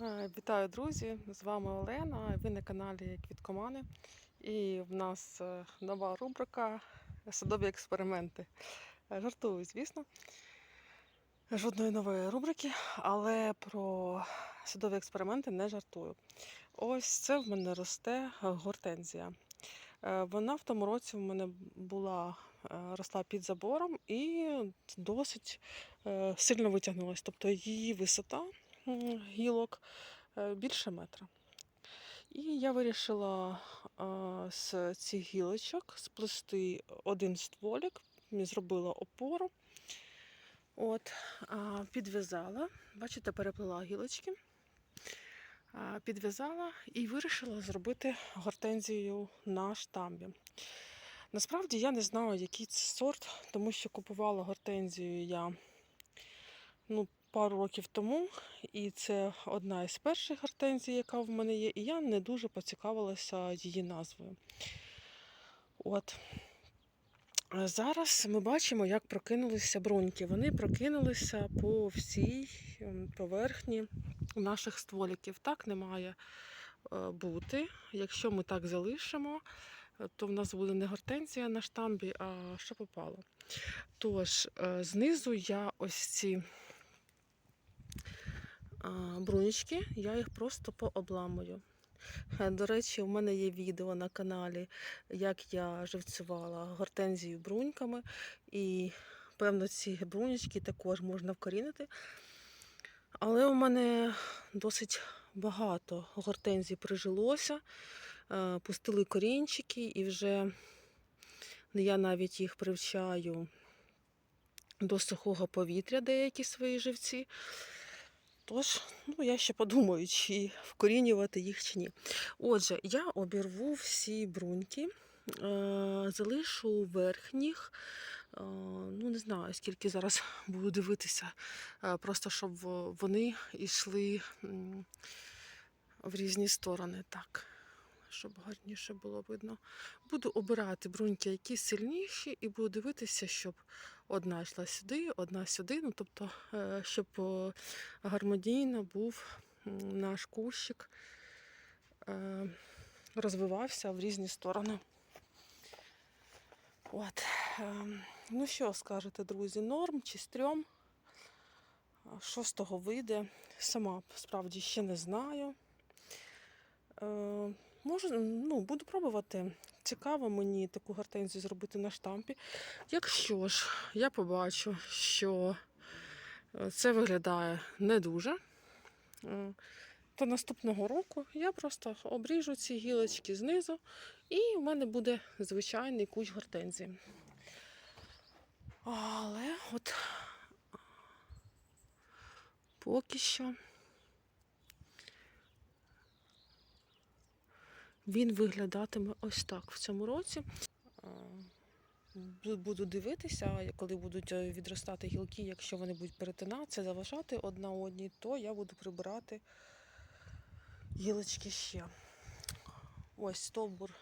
Е, Вітаю, друзі! З вами Олена. Ви на каналі Квіткомани. І в нас е, нова рубрика Садові експерименти. Е, Жартую, звісно. Жодної нової рубрики, але про садові експерименти не жартую. Ось це в мене росте гортензія. Вона в тому році в мене була росла під забором і досить сильно витягнулася. Тобто її висота гілок е, більше метра. І я вирішила з цих гілочок сплести один стволік, зробила опору. От, підв'язала, бачите, переплела гілочки, підв'язала і вирішила зробити гортензію на штамбі. Насправді я не знаю, який це сорт, тому що купувала гортензію я ну, пару років тому, і це одна із перших гортензій, яка в мене є, і я не дуже поцікавилася її назвою. От. Зараз ми бачимо, як прокинулися бруньки. Вони прокинулися по всій ем, поверхні наших стволіків. Так не має е, бути. Якщо ми так залишимо, е, то в нас буде не гортензія на штамбі, а що попало. Тож, е, знизу я ось ці брунічки, я їх просто пообламую. Е, До речі, у мене є відео на каналі, як я живцювала гортензію бруньками, і певно ці брунічки також можна вкорінити. Але у мене досить багато гортензій прижилося, е, пустили корінчики, і вже я навіть їх привчаю до сухого повітря, деякі свої живці. Тож, ну, я ще подумаю, чи вкорінювати їх чи ні. Отже, я обірву всі бруньки, е, залишу верхніх. е, Ну, не знаю, скільки зараз буду дивитися, е, просто щоб вони йшли в різні сторони. Так, щоб гарніше було видно. Буду обирати бруньки, які сильніші, і буду дивитися, щоб одна йшла сюди, одна сюди. Ну, тобто, е, щоб е, гармонійно був наш кущик, е, розвивався в різні сторони. От. ем, Ну що скажете, друзі, норм чи стрьом? Що з того вийде? Сама справді ще не знаю. Можу, ну, буду пробувати. Цікаво мені таку гортензію зробити на штампі. Якщо ж я побачу, що е, це виглядає не дуже, е, то наступного року я просто обріжу ці гілочки знизу, і в мене буде звичайний кущ гортензії. Але от поки що він виглядатиме ось так в цьому році. Буду дивитися, коли будуть е, відростати гілки, якщо вони будуть перетинатися, заважати одна одній, то я буду прибирати гілочки ще. Ось стовбур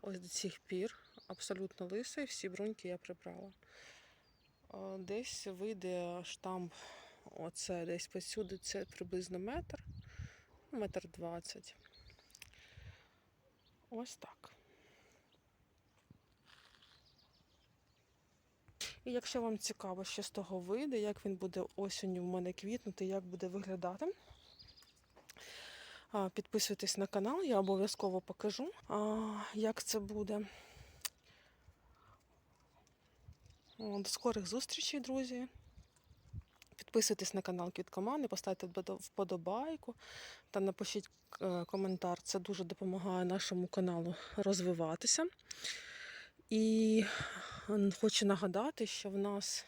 ось до цих пір, абсолютно лисий, всі бруньки я прибрала. Е, Десь вийде штамп, оце десь посюди, це приблизно метр, метр двадцять. Ось так. І якщо вам цікаво, що з того вийде, як він буде осінню в мене квітнути, як буде виглядати, підписуйтесь на канал, я обов'язково покажу, як це буде. До скорих зустрічей, друзі. Підписуйтесь на канал Квіткомани, поставте вподобайку та напишіть е, коментар. Це дуже допомагає нашому каналу розвиватися. І хочу нагадати, що в нас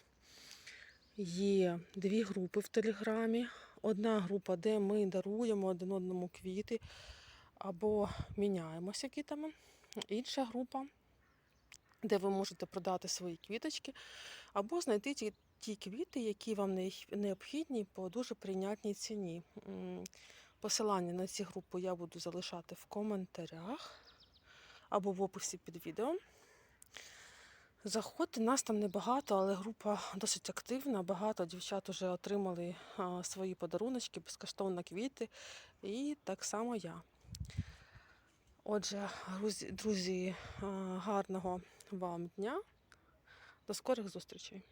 є дві групи в Телеграмі. Одна група, де ми даруємо один одному квіти або міняємося квітами. Інша група, де ви можете продати свої квіточки або знайти ті, ті квіти, які вам необхідні по дуже прийнятній ціні. Посилання на ці групи я буду залишати в коментарях або в описі під відео. Заходьте, нас там небагато, але група досить активна. Багато дівчат вже отримали свої подаруночки, безкоштовно квіти. І так само я. Отже, друзі, гарного вам дня. До скорих зустрічей.